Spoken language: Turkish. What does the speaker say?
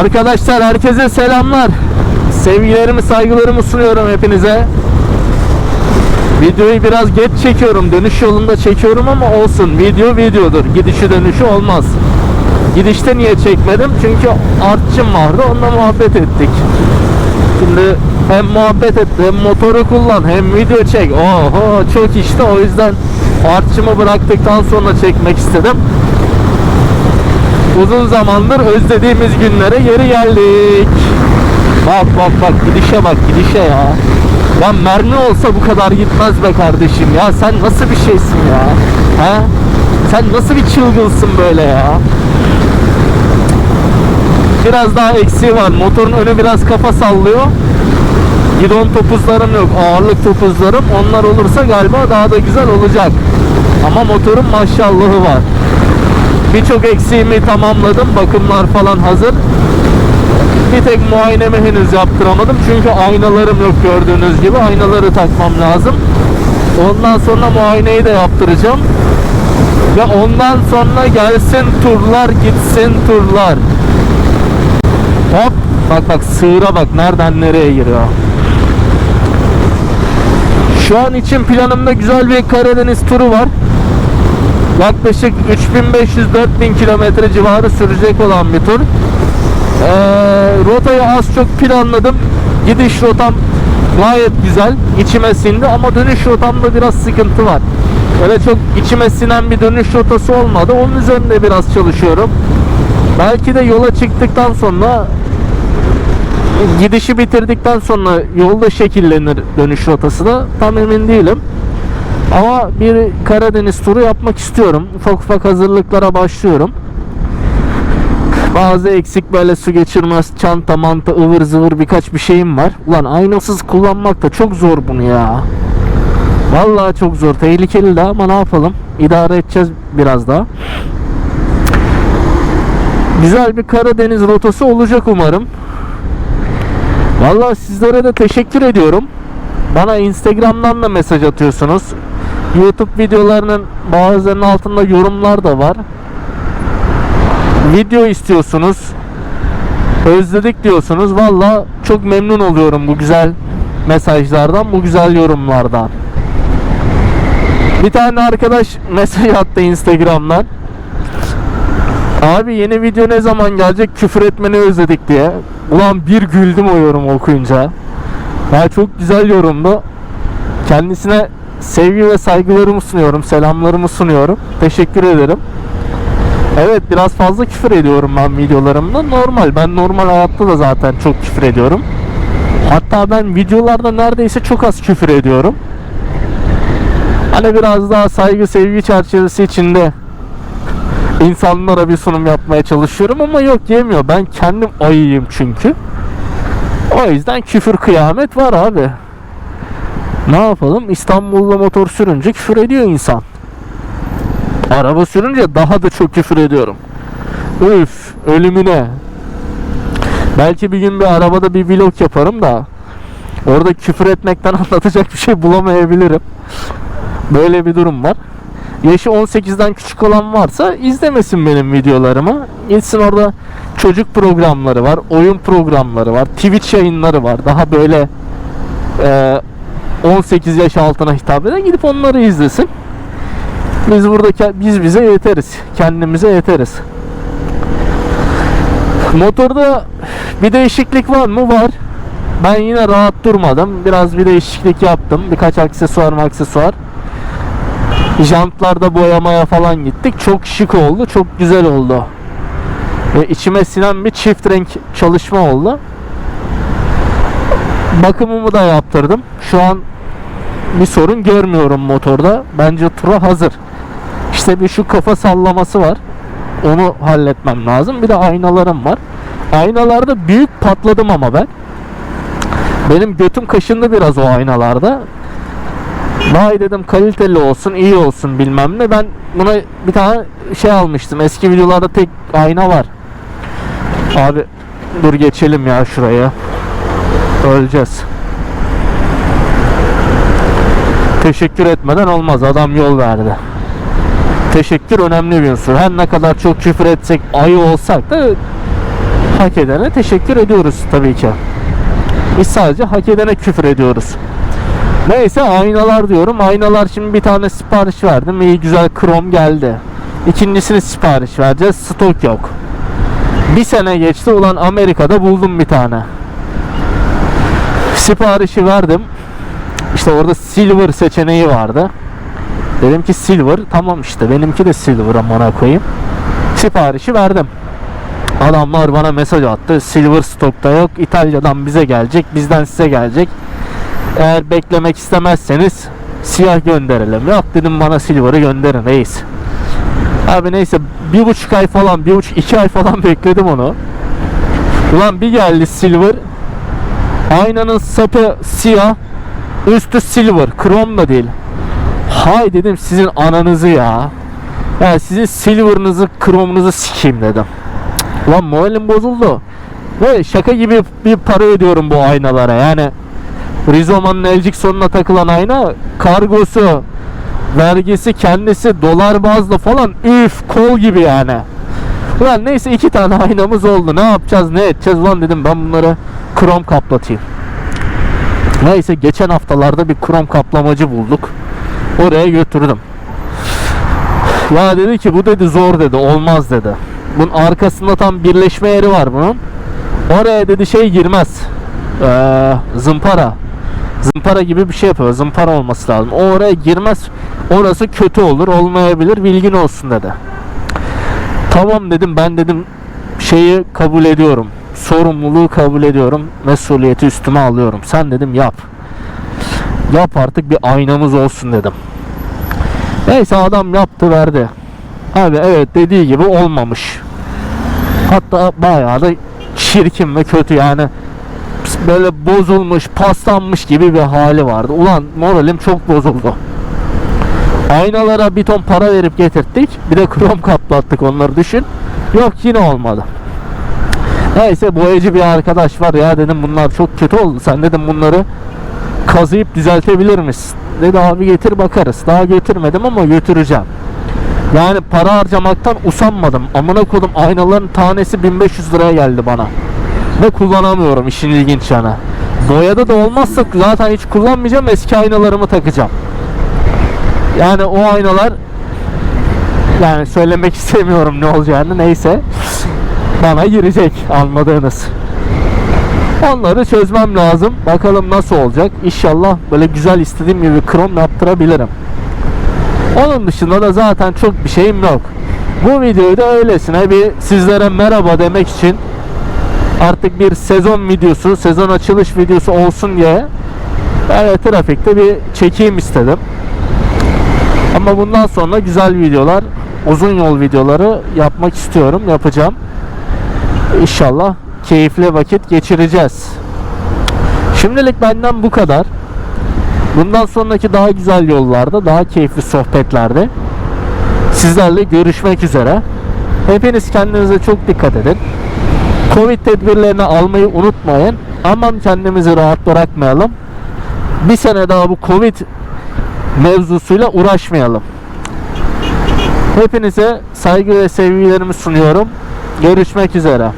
Arkadaşlar herkese selamlar. Sevgilerimi, saygılarımı sunuyorum hepinize. Videoyu biraz geç çekiyorum. Dönüş yolunda çekiyorum ama olsun. Video videodur. Gidişi dönüşü olmaz. Gidişte niye çekmedim? Çünkü artçım vardı. Onunla muhabbet ettik. Şimdi hem muhabbet et, hem motoru kullan, hem video çek. Oho çok işte o yüzden artçımı bıraktıktan sonra çekmek istedim. Uzun zamandır özlediğimiz günlere geri geldik. Bak bak bak gidişe bak gidişe ya. Ya mermi olsa bu kadar gitmez be kardeşim ya. Sen nasıl bir şeysin ya? He? Sen nasıl bir çılgınsın böyle ya? Biraz daha eksiği var. Motorun önü biraz kafa sallıyor. Gidon topuzlarım yok. Ağırlık topuzlarım. Onlar olursa galiba daha da güzel olacak. Ama motorun maşallahı var. Birçok eksiğimi tamamladım. Bakımlar falan hazır. Bir tek muayenemi henüz yaptıramadım. Çünkü aynalarım yok gördüğünüz gibi. Aynaları takmam lazım. Ondan sonra muayeneyi de yaptıracağım. Ve ondan sonra gelsin turlar gitsin turlar. Hop bak bak sığıra bak nereden nereye giriyor. Şu an için planımda güzel bir Karadeniz turu var. Yaklaşık 3500-4000 kilometre civarı sürecek olan bir tur. Ee, rotayı az çok planladım. Gidiş rotam gayet güzel. içime sindi ama dönüş rotamda biraz sıkıntı var. Öyle çok içime sinen bir dönüş rotası olmadı. Onun üzerinde biraz çalışıyorum. Belki de yola çıktıktan sonra gidişi bitirdikten sonra yolda şekillenir dönüş rotası da tam emin değilim. Ama bir Karadeniz turu yapmak istiyorum. Ufak ufak hazırlıklara başlıyorum. Bazı eksik böyle su geçirmez çanta manta ıvır zıvır birkaç bir şeyim var. Ulan aynasız kullanmak da çok zor bunu ya. Vallahi çok zor. Tehlikeli de ama ne yapalım? İdare edeceğiz biraz daha. Güzel bir Karadeniz rotası olacak umarım. Vallahi sizlere de teşekkür ediyorum. Bana Instagram'dan da mesaj atıyorsunuz. YouTube videolarının bazılarının altında yorumlar da var. Video istiyorsunuz. Özledik diyorsunuz. Valla çok memnun oluyorum bu güzel mesajlardan, bu güzel yorumlardan. Bir tane arkadaş mesaj attı Instagram'dan. Abi yeni video ne zaman gelecek küfür etmeni özledik diye. Ulan bir güldüm o yorumu okuyunca. Ya çok güzel yorumdu. Kendisine sevgi ve saygılarımı sunuyorum, selamlarımı sunuyorum. Teşekkür ederim. Evet biraz fazla küfür ediyorum ben videolarımda. Normal. Ben normal hayatta da zaten çok küfür ediyorum. Hatta ben videolarda neredeyse çok az küfür ediyorum. Hani biraz daha saygı sevgi çerçevesi içinde insanlara bir sunum yapmaya çalışıyorum ama yok yemiyor. Ben kendim ayıyım çünkü. O yüzden küfür kıyamet var abi. Ne yapalım? İstanbul'da motor sürünce küfür ediyor insan. Araba sürünce daha da çok küfür ediyorum. Üf, ölümüne. Belki bir gün bir arabada bir vlog yaparım da orada küfür etmekten anlatacak bir şey bulamayabilirim. Böyle bir durum var. Yaşı 18'den küçük olan varsa izlemesin benim videolarımı. Gitsin orada çocuk programları var, oyun programları var, Twitch yayınları var. Daha böyle e, 18 yaş altına hitap eden gidip onları izlesin. Biz burada biz bize yeteriz. Kendimize yeteriz. Motorda bir değişiklik var mı? Var. Ben yine rahat durmadım. Biraz bir değişiklik yaptım. Birkaç aksesuar aksesuar. Jantlarda boyamaya falan gittik. Çok şık oldu. Çok güzel oldu. Ve içime sinen bir çift renk çalışma oldu. Bakımımı da yaptırdım. Şu an bir sorun görmüyorum motorda. Bence tura hazır. İşte bir şu kafa sallaması var. Onu halletmem lazım. Bir de aynalarım var. Aynalarda büyük patladım ama ben. Benim götüm kaşındı biraz o aynalarda. Vay dedim kaliteli olsun, iyi olsun bilmem ne. Ben buna bir tane şey almıştım. Eski videolarda tek ayna var. Abi dur geçelim ya şuraya. Öleceğiz. Teşekkür etmeden olmaz. Adam yol verdi. Teşekkür önemli bir unsur. Her ne kadar çok küfür etsek, ayı olsak da hak edene teşekkür ediyoruz tabii ki. Biz sadece hak edene küfür ediyoruz. Neyse aynalar diyorum. Aynalar şimdi bir tane sipariş verdim. İyi güzel krom geldi. İkincisini sipariş vereceğiz. Stok yok. Bir sene geçti ulan Amerika'da buldum bir tane. Siparişi verdim. İşte orada silver seçeneği vardı. Dedim ki silver tamam işte benimki de silver amına koyayım. Siparişi verdim. Adamlar bana mesaj attı. Silver stokta yok. İtalya'dan bize gelecek. Bizden size gelecek. Eğer beklemek istemezseniz siyah gönderelim. Yok dedim bana silver'ı gönderin reis. Abi neyse bir buçuk ay falan bir buçuk iki ay falan bekledim onu. Ulan bir geldi silver. Aynanın sapı siyah. Üstü silver. Krom da değil. Hay dedim sizin ananızı ya. Ya sizin silver'ınızı kromunuzu sikeyim dedim. Ulan moralim bozuldu. Ve şaka gibi bir para ödüyorum bu aynalara yani. Rizoman'ın elcik sonuna takılan ayna kargosu, vergisi kendisi dolar bazlı falan üf kol gibi yani. Ulan neyse iki tane aynamız oldu. Ne yapacağız ne edeceğiz ulan dedim ben bunları krom kaplatayım. Neyse geçen haftalarda bir krom kaplamacı bulduk. Oraya götürdüm. Ya dedi ki bu dedi zor dedi olmaz dedi. Bunun arkasında tam birleşme yeri var bunun. Oraya dedi şey girmez. Ee, zımpara. Zımpara gibi bir şey yapıyor. Zımpara olması lazım. O oraya girmez. Orası kötü olur, olmayabilir. Bilgin olsun dedi. Tamam dedim. Ben dedim şeyi kabul ediyorum. Sorumluluğu kabul ediyorum. Mesuliyeti üstüme alıyorum. Sen dedim yap. Yap artık bir aynamız olsun dedim. Neyse adam yaptı verdi. Abi evet dediği gibi olmamış. Hatta bayağı da çirkin ve kötü yani böyle bozulmuş, paslanmış gibi bir hali vardı. Ulan moralim çok bozuldu. Aynalara bir ton para verip getirttik. Bir de krom kaplattık onları düşün. Yok yine olmadı. Neyse boyacı bir arkadaş var ya dedim bunlar çok kötü oldu. Sen dedim bunları kazıyıp düzeltebilir misin? Dedi abi getir bakarız. Daha götürmedim ama götüreceğim. Yani para harcamaktan usanmadım. Amına kodum aynaların tanesi 1500 liraya geldi bana. Ve kullanamıyorum işin ilginç yanı. Boyada da olmazsa zaten hiç kullanmayacağım. Eski aynalarımı takacağım. Yani o aynalar yani söylemek istemiyorum ne olacağını neyse bana girecek anladığınız. Onları çözmem lazım. Bakalım nasıl olacak. İnşallah böyle güzel istediğim gibi krom yaptırabilirim. Onun dışında da zaten çok bir şeyim yok. Bu videoyu da öylesine bir sizlere merhaba demek için artık bir sezon videosu, sezon açılış videosu olsun diye böyle trafikte bir çekeyim istedim. Ama bundan sonra güzel videolar, uzun yol videoları yapmak istiyorum, yapacağım. İnşallah keyifli vakit geçireceğiz. Şimdilik benden bu kadar. Bundan sonraki daha güzel yollarda, daha keyifli sohbetlerde sizlerle görüşmek üzere. Hepiniz kendinize çok dikkat edin. Covid tedbirlerini almayı unutmayın. Aman kendimizi rahat bırakmayalım. Bir sene daha bu Covid mevzusuyla uğraşmayalım. Hepinize saygı ve sevgilerimi sunuyorum. Görüşmek üzere.